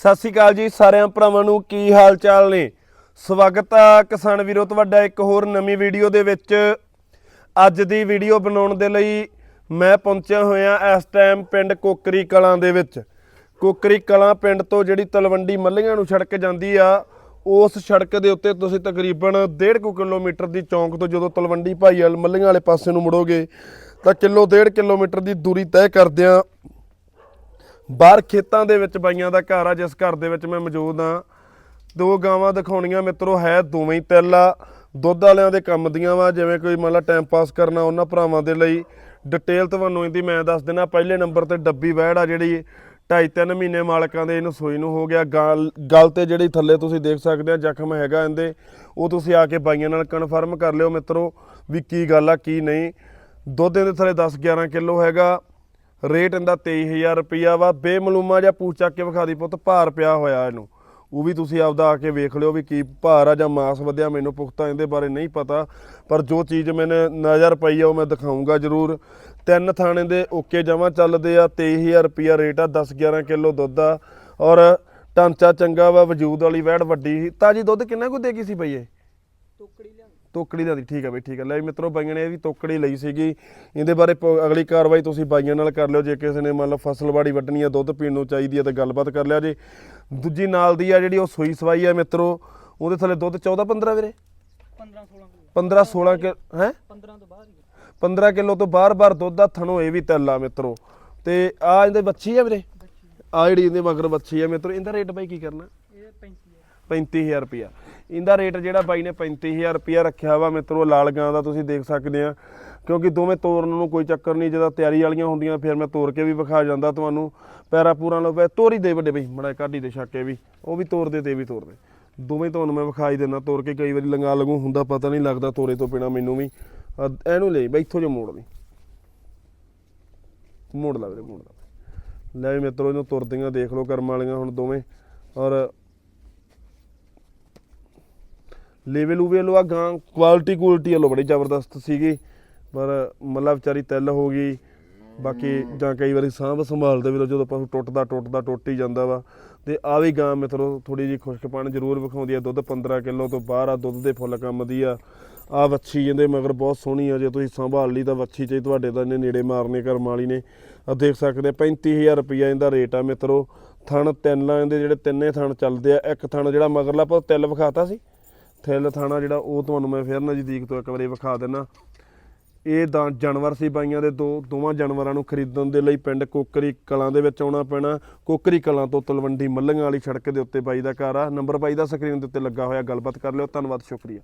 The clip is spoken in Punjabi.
ਸਤਿ ਸ਼੍ਰੀ ਅਕਾਲ ਜੀ ਸਾਰਿਆਂ ਭਰਾਵਾਂ ਨੂੰ, ਕੀ ਹਾਲ ਚਾਲ ਨੇ? ਸਵਾਗਤ ਆ ਕਿਸਾਨ ਵੀਰੋ ਤੁਹਾਡਾ ਇੱਕ ਹੋਰ ਨਵੀਂ ਵੀਡੀਓ ਦੇ ਵਿੱਚ। ਅੱਜ ਦੀ ਵੀਡੀਓ ਬਣਾਉਣ ਦੇ ਲਈ ਮੈਂ ਪਹੁੰਚਿਆ ਹੋਇਆ ਇਸ ਟਾਈਮ ਪਿੰਡ ਕੋਕਰੀ ਕਲਾਂ ਦੇ ਵਿੱਚ। ਕੋਕਰੀ ਕਲਾਂ ਪਿੰਡ ਤੋਂ ਜਿਹੜੀ ਤਲਵੰਡੀ ਮੱਲੀਆਂ ਨੂੰ ਸੜਕ ਜਾਂਦੀ ਆ, ਉਸ ਸੜਕ ਦੇ ਉੱਤੇ ਤੁਸੀਂ ਤਕਰੀਬਨ 1.5 ਕਿਲੋਮੀਟਰ ਦੀ ਚੌਂਕ ਤੋਂ ਜਦੋਂ ਤਲਵੰਡੀ ਭਾਈਵਾਲ ਮੱਲੀਆਂ ਵਾਲੇ ਪਾਸੇ ਨੂੰ ਮੁੜੋਗੇ, ਤਾਂ ਕਿਲੋ 1.5 ਕਿਲੋਮੀਟਰ ਦੀ ਦੂਰੀ ਤੈਅ ਕਰਦਿਆਂ ਬਾਹਰ ਖੇਤਾਂ ਦੇ ਵਿੱਚ ਬਾਈਆਂ ਦਾ ਘਰ ਆ, ਜਿਸ ਘਰ ਦੇ ਵਿੱਚ ਮੈਂ ਮੌਜੂਦ ਆ ਦੋ ਗਾਵਾਂ ਦਿਖਾਉਣੀਆਂ ਮਿੱਤਰੋ, ਹੈ ਦੋਵੇਂ ਹੀ ਆ। ਦੁੱਧ ਵਾਲਿਆਂ ਦੇ ਕੰਮ ਦੀਆਂ ਵਾ, ਜਿਵੇਂ ਕੋਈ ਮੰਨ ਲਾ ਟਾਈਮ ਪਾਸ ਕਰਨਾ ਉਹਨਾਂ ਭਰਾਵਾਂ ਦੇ ਲਈ। ਡਿਟੇਲ ਤੁਹਾਨੂੰ ਇਹਦੀ ਮੈਂ ਦੱਸ ਦਿੰਦਾ ਪਹਿਲੇ ਨੰਬਰ ਤੇ ਡੱਬੀ ਵਹਿੜ ਆ ਜਿਹੜੀ ਢਾਈ ਤਿੰਨ ਮਹੀਨੇ ਮਾਲਕਾਂ ਦੇ ਇਹਨੂੰ ਸੂਈ ਨੂੰ ਹੋ ਗਿਆ। ਗਲ ਗਲ ਤੇ ਜਿਹੜੀ ਥੱਲੇ ਤੁਸੀਂ ਦੇਖ ਸਕਦੇ ਆ ਜ਼ਖਮ ਹੈਗਾ ਇਹਦੇ। ਉਹ ਤੁਸੀਂ ਆ ਕੇ ਬਾਈਆਂ ਨਾਲ ਕਨਫਰਮ ਕਰ ਲਿਓ ਮਿੱਤਰੋ ਵੀ ਕੀ ਗੱਲ ਆ, ਕੀ ਨਹੀਂ। ਦੁੱਧ ਇਹਦੇ ਥੱਲੇ 10 11 ਕਿਲੋ ਹੈਗਾ। ਰੇਟ ਇਹਦਾ 23000 ਰੁਪਿਆ ਵਾ, ਬੇਮਲੂਮਾ ਜਾਂ ਪੂਛ ਚੱਕ ਕੇ ਵਿਖਾ ਦੀ ਪੁੱਤ, ਭਾਰ ਪਿਆ ਹੋਇਆ ਇਹਨੂੰ। ਉਹ ਵੀ ਤੁਸੀਂ ਆਪਦਾ ਆ ਕੇ ਵੇਖ ਲਿਓ ਵੀ ਕੀ ਭਾਰ ਆ ਜਾਂ ਮਾਸ ਵਧਿਆ, ਮੈਨੂੰ ਪੁਖਤਾ ਇਹਦੇ ਬਾਰੇ ਨਹੀਂ ਪਤਾ। ਪਰ ਜੋ ਚੀਜ਼ ਮੈਨੇ ਨਜ਼ਰ ਪਈ ਆ, ਉਹ ਮੈਂ ਦਿਖਾਉਂਗਾ ਜ਼ਰੂਰ। ਤਿੰਨ ਥਾਣੇ ਦੇ ਓਕੇ ਜਮਾ ਚੱਲਦੇ ਆ 23000 ਰੁਪਿਆ ਰੇਟ ਆ 10 11 ਕਿਲੋ ਦੁੱਧ ਆ। ਔਰ ਢਾਂਚਾ ਚੰਗਾ ਵਾ, ਵਜੂਦ ਵਾਲੀ ਵੈੜ ਵੱਡੀ ਸੀ। ਤਾਜੀ ਦੁੱਧ ਕਿੰਨਾ ਕੁ ਦੇਗੀ ਸੀ ਬਈ ਇਹ? ਤੋਕੜੀ ਦਾ ਠੀਕ ਹੈ ਬਈ ਠੀਕ ਹੈ ਲੈ ਵੀ ਮਿੱਤਰੋ ਬਾਈਆਂ ਨੇ ਇਹ ਵੀ ਤੋਕੜੀ ਲਈ ਸੀਗੀ। ਇਹਦੇ ਬਾਰੇ ਅਗਲੀ ਕਾਰਵਾਈ ਤੁਸੀਂ ਬਾਈਆਂ ਨਾਲ ਕਰ ਲਿਓ। ਜੇ ਕਿਸੇ ਨੇ ਮੰਨ ਲਓ ਫਸਲਵਾੜੀ ਵੱਢਣੀ ਆ ਦੁੱਧ ਪੀਣ ਨੂੰ ਚਾਹੀਦੀ ਹੈ ਤਾਂ ਗੱਲਬਾਤ ਕਰ ਲਿਆ ਜੇ। ਦੂਜੀ ਨਾਲ ਦੀ ਆ ਜਿਹੜੀ ਉਹ ਸੂਈ ਸਵਾਈ ਆ ਮਿੱਤਰੋ ਉਹਦੇ ਥੱਲੇ ਦੁੱਧ 14 15 ਵੀਰੇ? 15 16 ਕਿਲੋ। 15 16 ਕਿ ਹੈ? 15 ਤੋਂ ਬਾਹਰ ਹੀ 15 ਕਿਲੋ ਤੋਂ ਬਾਰ-ਬਾਰ ਦੁੱਧ ਦਾ ਥਣੋ ਇਹ ਵੀ ਤੈਲਾ ਮਿੱਤਰੋ। ਤੇ ਆ ਇਹਦੇ ਬੱਚੀ ਆ ਵੀਰੇ? ਆ। ਜਿਹੜੀ ਇਹਦੇ ਮਗਰ ਬੱਚੀ ਆ ਮਿੱਤਰੋ ਇਹਦਾ ਰੇਟ ਬਾਈ ਕੀ ਕਰਨਾ? ਇਹ 35 ਹੈ 35000 ਰੁਪਿਆ ਇਹਦਾ ਰੇਟ ਜਿਹੜਾ ਬਾਈ ਨੇ 35000 ਰੁਪਿਆ ਰੱਖਿਆ ਵਾ, ਮਿੱਤਰੋ, ਲਾਲ ਗਾਂ ਦਾ ਤੁਸੀਂ ਦੇਖ ਸਕਦੇ ਆ। ਕਿਉਂਕਿ ਦੋਵੇਂ ਤੋਰਨ ਨੂੰ ਕੋਈ ਚੱਕਰ ਨਹੀਂ, ਜਦੋਂ ਤਿਆਰੀ ਵਾਲੀਆਂ ਹੁੰਦੀਆਂ, ਫਿਰ ਮੈਂ ਤੋਰ ਕੇ ਵੀ ਵਿਖਾ ਜਾਂਦਾ ਤੁਹਾਨੂੰ। ਪੈਰਾ ਪੂਰਾ ਲੋ ਪੈ ਤੋਰੀ ਦੇ ਵੱਡੇ ਬਈ, ਮੜਾ ਕਾਢੀ ਦੇ ਛੱਕੇ ਵੀ। ਉਹ ਵੀ ਤੋਰਦੇ ਤੇ ਵੀ ਤੋਰਦੇ। ਦੋਵੇਂ ਤੁਹਾਨੂੰ ਮੈਂ ਵਿਖਾਈ ਦਿੰਦਾ, ਤੋਰ ਕੇ ਕਈ ਵਾਰੀ ਲੰਗਾ ਲਗੂ ਹੁੰਦਾ, ਪਤਾ ਨਹੀਂ ਲੱਗਦਾ ਤੋਰੇ ਤੋਂ ਬਿਨਾ ਮੈਨੂੰ ਵੀ। ਇਹਨੂੰ ਲੈ, ਬਈ ਇੱਥੋਂ ਜੋ ਮੋੜ ਲਈ। ਮੋੜ ਲਾ ਵੀਰੇ, ਮੋੜ ਲਾ। ਲੈ ਵੀ ਮਿੱਤਰੋ, ਇਹਨੂੰ ਤੁਰਦੀਆਂ ਦੇਖ ਲਓ, ਕਰਮ ਵਾਲੀਆਂ ਹੁਣ ਦੋਵੇਂ। ਔਰ ਲੈਵਲ ਉਵੇ ਲੋ ਆ ਗਾਂ ਕੁਆਲਿਟੀ ਕੁਆਲਿਟੀ ਲੋ ਬੜੀ ਜ਼ਬਰਦਸਤ ਸੀਗੀ, ਪਰ ਮੱਲਾ ਵਿਚਾਰੀ ਤਿਲ ਹੋ ਗਈ, ਬਾਕੀ ਜਾਂ ਕਈ ਵਾਰੀ ਸਾਂਭ ਸੰਭਾਲਦੇ ਵੀ ਜਦੋਂ ਪਸ਼ੂ ਟੁੱਟਦਾ ਟੁੱਟਦਾ ਟੁੱਟ ਹੀ ਜਾਂਦਾ ਵਾ, ਤੇ ਆ ਵੀ ਗਾਂ ਮਿੱਤਰੋ ਥੋੜੀ ਜੀ ਖੁਸ਼ਕਪਣ ਜ਼ਰੂਰ ਵਿਖਾਉਂਦੀ ਆ, ਦੁੱਧ 15 ਕਿਲੋ ਤੋਂ ਬਾਹਰ ਆ, ਦੁੱਧ ਦੇ ਫੁੱਲ ਕੰਮਦੀ ਆ ਆ ਵੱਛੀ ਜਾਂਦੇ ਮਗਰ ਬਹੁਤ ਸੋਹਣੀ ਆ, ਜੇ ਤੁਸੀਂ ਸੰਭਾਲ ਲਈ ਤਾਂ ਵੱਛੀ ਚ ਤੁਹਾਡੇ ਤਾਂ ਇਹਨੇ ਨੇੜੇ ਮਾਰਨੇ ਕਰਮ ਵਾਲੀ ਨੇ ਆ ਦੇਖ ਸਕਦੇ ਆ 35000 ਰੁਪਈਆ ਇਹਦਾ ਰੇਟ ਆ ਮਿੱਤਰੋ, ਥਣ ਤਿੰਨ ਲਾਂ, ਇਹਦੇ ਜਿਹੜੇ ਤਿੰਨੇ ਥਣ ਚੱਲਦੇ ਆ, ਇੱਕ ਥਣ ਜਿਹੜਾ ਮਗਰਲਾ ਆਪਾਂ ਤਿਲ ਵਿਖਾਤਾ ਸੀ ਥਿੱਲ ਥਾਣਾ ਜਿਹੜਾ, ਉਹ ਤੁਹਾਨੂੰ ਮੈਂ ਫਿਰ ਨਜ਼ਦੀਕ ਤੋਂ ਇੱਕ ਵਾਰੀ ਵਿਖਾ ਦੇਣਾ ਇਹ ਦਾ ਜਾਨਵਰ ਸੀ ਬਾਈਆਂ ਦੇ ਦੋ, ਦੋਵਾਂ ਜਾਨਵਰਾਂ ਨੂੰ ਖਰੀਦਣ ਦੇ ਲਈ ਪਿੰਡ ਕੋਕਰੀ ਕਲਾਂ ਦੇ ਵਿੱਚ ਆਉਣਾ ਪੈਣਾ। ਕੋਕਰੀ ਕਲਾਂ ਤੋਂ ਤਲਵੰਡੀ ਮੱਲੀਆਂ ਵਾਲੀ ਸੜਕ ਦੇ ਉੱਤੇ ਬਾਈ ਦਾ ਘਰ ਆ। ਨੰਬਰ ਬਾਈ ਦਾ ਸਕਰੀਨ ਦੇ ਉੱਤੇ ਲੱਗਾ ਹੋਇਆ, ਗੱਲਬਾਤ ਕਰ ਲਿਓ। ਧੰਨਵਾਦ, ਸ਼ੁਕਰੀਆ।